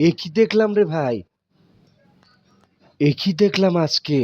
এ কি দেখলাম রে ভাই? এ কি দেখলাম আজকে?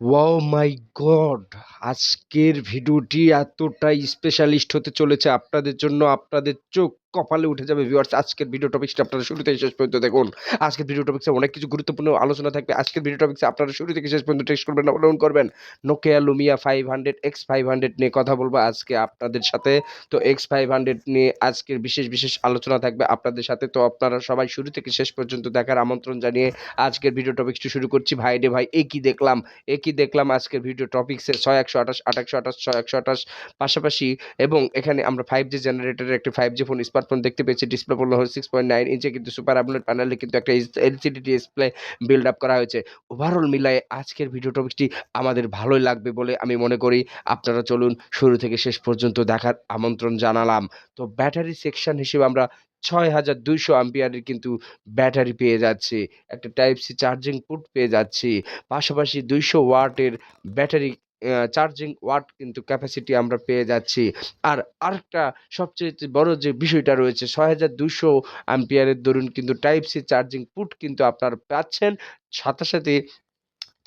ওয়াও মাই গড, আজকের ভিডিওটি এতটাই স্পেশালিস্ট হতে চলেছে আপনাদের জন্য, আপনাদের চোখ কপালে উঠে যাবে ভিউয়ার্স আজকের ভিডিও টপিকসটা আপনারা শুরু থেকে শেষ পর্যন্ত দেখুন। আজকের ভিডিও টপিক্সে অনেক কিছু গুরুত্বপূর্ণ আলোচনা থাকবে। আজকের ভিডিও টপিক্সে আপনারা শুরু থেকে শেষ পর্যন্ত টেক্সট করবেন ডাউনলোড করবেন। Nokia Lumia five hundred X five hundred নিয়ে কথা বলব আজকে আপনাদের সাথে। তো এক্স ফাইভ হান্ড্রেড নিয়ে আজকের বিশেষ বিশেষ আলোচনা থাকবে আপনাদের সাথে। তো আপনারা সবাই শুরু থেকে শেষ পর্যন্ত দেখার আমন্ত্রণ জানিয়ে আজকের ভিডিও টপিক্সটি শুরু করছি। ভাই রে ভাই, এ কি দেখলাম? এ কি দেখলাম আজকের ভিডিও টপিক্সে ছয় একশো আঠাশ, আট একশো আঠাশ, ছয় একশো আঠাশ পাশাপাশি এবং এখানে আমরা ফাইভ জি জেনারেটরের একটি ফাইভ জি ফোন স্মার্টফোন দেখতে পেয়েছি ডিসপ্লে পড়ল হচ্ছে সিক্স পয়েন্ট নাইন ইঞ্চে কিন্তু সুপার আপলোড প্যানেলে কিন্তু একটা এলসিডি ডিসপ্লে বিল্ড আপ করা হয়েছে। ওভারঅল মিলায়ে আজকের ভিডিও টপিকটি আমাদের ভালোই লাগবে বলে আমি মনে করি। আপনারা চলুন শুরু থেকে শেষ পর্যন্ত দেখার আমন্ত্রণ জানালাম। তো ব্যাটারি সেকশন হিসেবে আমরা ছয় হাজার দুইশো আম্পিয়ারের কিন্তু ব্যাটারি পেয়ে যাচ্ছি। একটা টাইপ সি চার্জিং পুট পেয়ে যাচ্ছি। পাশাপাশি দুইশো ওয়াটের ব্যাটারি চার্জিং ওয়াট কিন্তু ক্যাপাসিটি আমরা পেয়ে যাচ্ছি। আর আরেকটা সবচেয়ে বড় যে বিষয়টা রয়েছে, ছয় হাজার দুশো অ্যাম্পিয়ারের দরুন কিন্তু টাইপ সি চার্জিং পুট কিন্তু আপনারা পাচ্ছেন। সাথে সাথে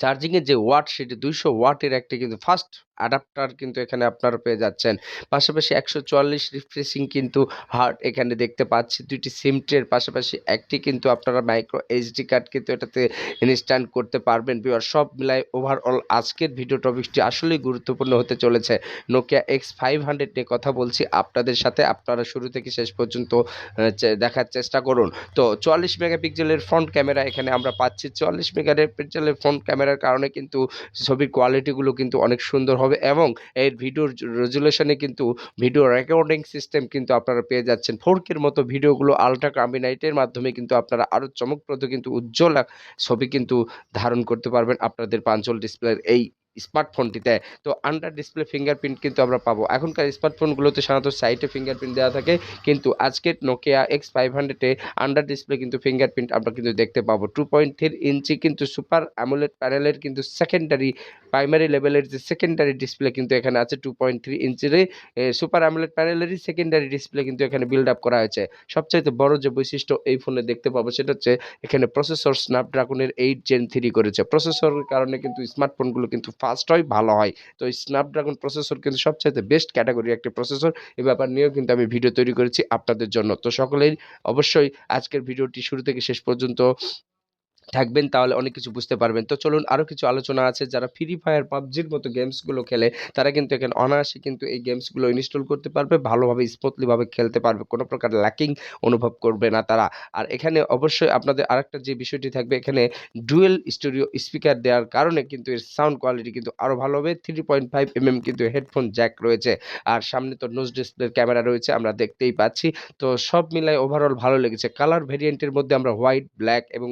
চার্জিংয়ের যে ওয়াট সেটি দুইশো ওয়াটের একটি কিন্তু ফাস্ট অ্যাডাপ্টার কিন্তু এখানে আপনারা পেয়ে যাচ্ছেন। পাশাপাশি একশো চুয়াল্লিশ রিফ্রেশিং কিন্তু হার্ট এখানে দেখতে পাচ্ছি। দুইটি সিম ট্রের পাশাপাশি একটি কিন্তু আপনারা মাইক্রো এইচডি কার্ড কিন্তু এটাতে ইনস্ট্যান্ট করতে পারবেন। বিওয়ার সব মিলাই ওভারঅল আজকের ভিডিও টপিকটি আসলেই গুরুত্বপূর্ণ হতে চলেছে। নোকিয়া এক্স ফাইভ হান্ড্রেড নিয়ে কথা বলছি আপনাদের সাথে। আপনারা শুরু থেকে শেষ পর্যন্ত দেখার চেষ্টা করুন। তো চুয়াল্লিশ মেগাপিক্সেলের ফ্রন্ট ক্যামেরা এখানে আমরা পাচ্ছি। চুয়াল্লিশ মেগাপিক্সেলের ফ্রন্ট ক্যামেরার কারণে কিন্তু ছবির কোয়ালিটিগুলো কিন্তু অনেক সুন্দর হবে এবং এর ভিডিওর রেজুলেশনে কিন্তু ভিডিও রেকর্ডিং সিস্টেম কিন্তু আপনারা পেয়ে যাচ্ছেন। ফোরকের মতো ভিডিওগুলো আলট্রা কাম্বিনাইটের মাধ্যমে কিন্তু আপনারা আরও চমকপ্রদ কিন্তু উজ্জ্বল ছবি কিন্তু ধারণ করতে পারবেন আপনাদের পাঞ্চল ডিসপ্লের এই স্মার্টফোনটিতে। তো আন্ডার ডিসপ্লে ফিঙ্গারপ্রিন্ট কিন্তু আমরা পাবো। এখনকার স্মার্টফোনগুলোতে সাধারণত সাইটে ফিঙ্গারপ্রিন্ট দেওয়া থাকে। কিন্তু আজকের নোকিয়া এক্স ফাইভ হান্ড্রেডে আন্ডার ডিসপ্লে কিন্তু ফিঙ্গারপ্রিন্ট আমরা কিন্তু দেখতে পাবো। টু পয়েন্ট থ্রি ইঞ্চি কিন্তু সুপার অ্যামোলেড প্যানেলের কিন্তু সেকেন্ডারি প্রাইমারি লেভেলের যে সেকেন্ডারি ডিসপ্লে কিন্তু এখানে আছে। টু পয়েন্ট থ্রি ইঞ্চির সুপার অ্যামোলেড প্যানেলেরই সেকেন্ডারি ডিসপ্লে কিন্তু এখানে বিল্ড আপ করা হয়েছে। সবচাইতে বড় যে বৈশিষ্ট্য এই ফোনে দেখতে পাবো সেটা হচ্ছে এখানে প্রসেসর স্ন্যাপড্রাগনের এইট জেন থ্রি করেছে। প্রসেসরের কারণে কিন্তু স্মার্টফোনগুলো কিন্তু ফাস্ট হয় ভালো হয়। তো স্ন্যাপড্রাগন প্রসেসর কিন্তু সবচাইতে বেস্ট ক্যাটাগরি একটি প্রসেসর এ ব্যাপার নিয়েও কিন্তু আমি ভিডিও তৈরি করেছি আপনাদের জন্য। তো সকলেই অবশ্যই আজকের ভিডিওটি শুরু থেকে শেষ পর্যন্ত থাকবেন তাহলে অনেক কিছু বুঝতে পারবেন। তো চলুন আরও কিছু আলোচনা আছে, যারা ফ্রি ফায়ার পাবজির মতো গেমসগুলো খেলে, তারা কিন্তু এখানে অনায়াসে কিন্তু এই গেমসগুলো ইনস্টল করতে পারবে, ভালোভাবে স্মুথলিভাবে খেলতে পারবে। কোনো প্রকার ল্যাকিং অনুভব করবে না তারা। আর এখানে অবশ্যই আপনাদের আরেকটা যে বিষয়টি থাকবে, এখানে ডুয়েল স্টুডিও স্পিকার দেওয়ার কারণে কিন্তু এর সাউন্ড কোয়ালিটি কিন্তু আরও ভালো হবে। থ্রি পয়েন্ট ফাইভ এমএম কিন্তু হেডফোন জ্যাক রয়েছে। আর সামনে তো নোজ ডিসপ্লের ক্যামেরা রয়েছে, আমরা দেখতেই পাচ্ছি। তো সব মিলাই ওভারঅল ভালো লেগেছে। কালার ভেরিয়েন্টের মধ্যে আমরা হোয়াইট ব্ল্যাক এবং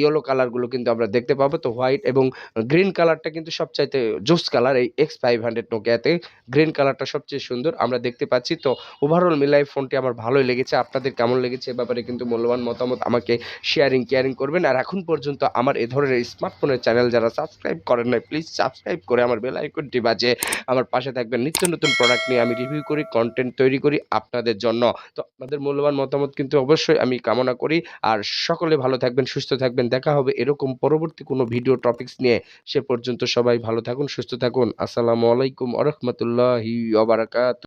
ইয়েলো কালারগুলো কিন্তু আমরা দেখতে পাবো। তো হোয়াইট এবং গ্রিন কালারটা কিন্তু সবচাইতে জোস কালার এই এক্স ফাইভ হান্ড্রেড নোকিয়াতে গ্রিন কালারটা সবচেয়ে সুন্দর, আমরা দেখতে পাচ্ছি। তো ওভারঅল মিলাই ফোনটি আমার ভালোই লেগেছে। আপনাদের কেমন লেগেছে এ ব্যাপারে কিন্তু মূল্যবান মতামত আমাকে শেয়ারিং কেয়ারিং করবেন। আর এখন পর্যন্ত আমার এ ধরনের স্মার্টফোনের চ্যানেল যারা সাবস্ক্রাইব করেন নাই প্লিজ সাবস্ক্রাইব করে আমার বেল আইকনটি বাজে আমার পাশে থাকবেন। নিত্য নতুন প্রোডাক্ট নিয়ে আমি রিভিউ করি কন্টেন্ট তৈরি করি আপনাদের জন্য। তো আপনাদের মূল্যবান মতামত কিন্তু অবশ্যই আমি কামনা করি। আর সকলে ভালো থাকবেন, সুস্থ থাকবেন। দেখা হবে এরকম পরবর্তী কোনো ভিডিও টপিকস নিয়ে। সে পর্যন্ত সবাই ভালো থাকুন, সুস্থ থাকুন। আসসালামু আলাইকুম আরহামতুল্লাহি রহমতুল্লাহি